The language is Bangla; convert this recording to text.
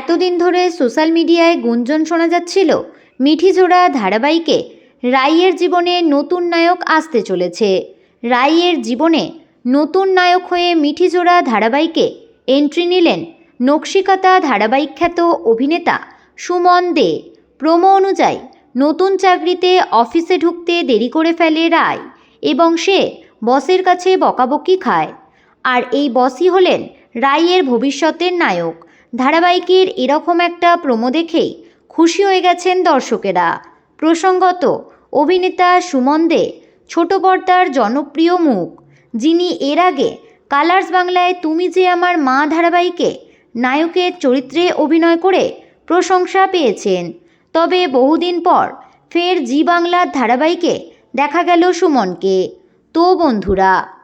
এতদিন ধরে সোশ্যাল মিডিয়ায় গুঞ্জন শোনা যাচ্ছিল মিঠিজোড়া ধারাবাহিকে রাইয়ের জীবনে নতুন নায়ক আসতে চলেছে। রাইয়ের জীবনে নতুন নায়ক হয়ে মিঠিজোড়া ধারাবাহিকে এন্ট্রি নিলেন নকশিকাতা ধারাবাহিক খ্যাত অভিনেতা সুমন দে। প্রোমো অনুযায়ী, নতুন চাকরিতে অফিসে ঢুকতে দেরি করে ফেলে রায় এবং সে বসের কাছে বকাবকি খায়। আর এই বসই হলেন রাইয়ের ভবিষ্যতের নায়ক। ধারাবাহিকের এরকম একটা প্রোমো দেখেই খুশি হয়ে গেছেন দর্শকেরা। প্রসঙ্গত, অভিনেতা সুমন দে, ছোট পর্দার জনপ্রিয় মুখ, যিনি এর আগে কালার্স বাংলায় তুমি যে আমার মা ধারাবাহিকে নায়কের চরিত্রে অভিনয় করে প্রশংসা পেয়েছেন, তবে বহুদিন পর ফের জি বাংলার ধারাবাহিকে দেখা গেল সুমনকে। তো বন্ধুরা